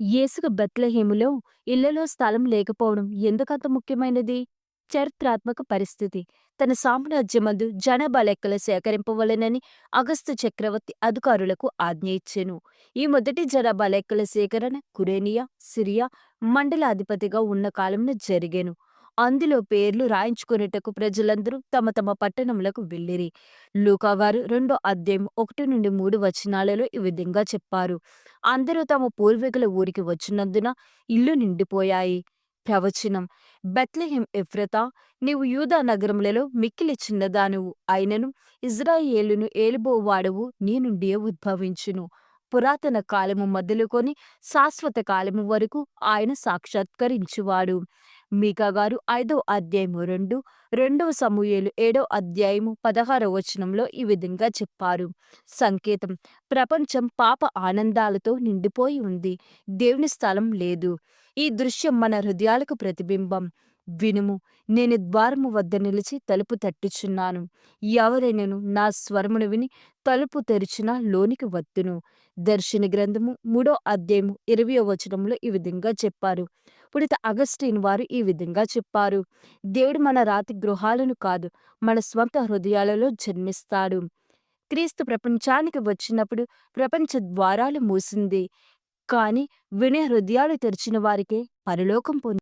యేసుకు బెత్లహేములో ఇళ్ళలో స్థలం లేకపోవడం ఎందుకంత ముఖ్యమైనది? చరిత్రాత్మక పరిస్థితి. తన సామ్రాజ్యమందు జనాభా లెక్కలు సేకరింపవలెనని అగస్తు చక్రవర్తి అధికారులకు ఆజ్ఞ ఇచ్చెను. ఈ మొదటి జనాభా లెక్కల సేకరణ కురేనియా, సిరియా మండలాధిపతిగా ఉన్న కాలంలో జరిగేను అందులో పేర్లు రాయించుకొనుటకు ప్రజలందరూ తమ తమ పట్టణములకు వెళ్ళిరి. లూకావారు రెండో అధ్యాయం ఒకటి నుండి మూడు వచనాలలో ఈ విధంగా చెప్పారు. అందరూ తమ పూర్వీకుల ఊరికి వచ్చినందున ఇల్లు నిండిపోయాయి. ప్రవచనం బెత్లెహేం ఎఫ్రాతా నీవు యూదా నగరములలో మిక్కిలి చిన్నదానువు అయినను ఇజ్రాయేలును ఏలుబోవాడవు నీ నుండియే ఉద్భవించును. పురాతన కాలము మొదలుకొని శాశ్వత కాలము వరకు ఆయన సాక్షాత్కరించువాడు. మీకా గారు ఐదవ అధ్యాయము రెండు, రెండవ సమూహలు ఏడో అధ్యాయము పదహారవ వచనంలో ఈ విధంగా చెప్పారు. సంకేతం ప్రపంచం పాప ఆనందాలతో నిండిపోయి ఉంది. దేవుని స్థలం లేదు. ఈ దృశ్యం మన హృదయాలకు ప్రతిబింబం. వినుము నేను ద్వారము వద్ద నిలిచి తలుపు తట్టుచున్నాను. ఎవరైనను నా స్వరమును విని తలుపు తెరిచిన లోనికి వద్దును దర్శన గ్రంథము మూడో అధ్యాయము ఇరవయో వచనంలో ఈ విధంగా చెప్పారు. పుడిత అగస్టిన్ వారు ఈ విధంగా చెప్పారు. దేవుడు మన రాతి గృహాలను కాదు మన స్వంత హృదయాలలో జన్మిస్తాడు. క్రీస్తు ప్రపంచానికి వచ్చినప్పుడు ప్రపంచ ద్వారాలు మూసింది. కానీ వినే హృదయాలు తెరిచిన వారికే పరలోకం పొంది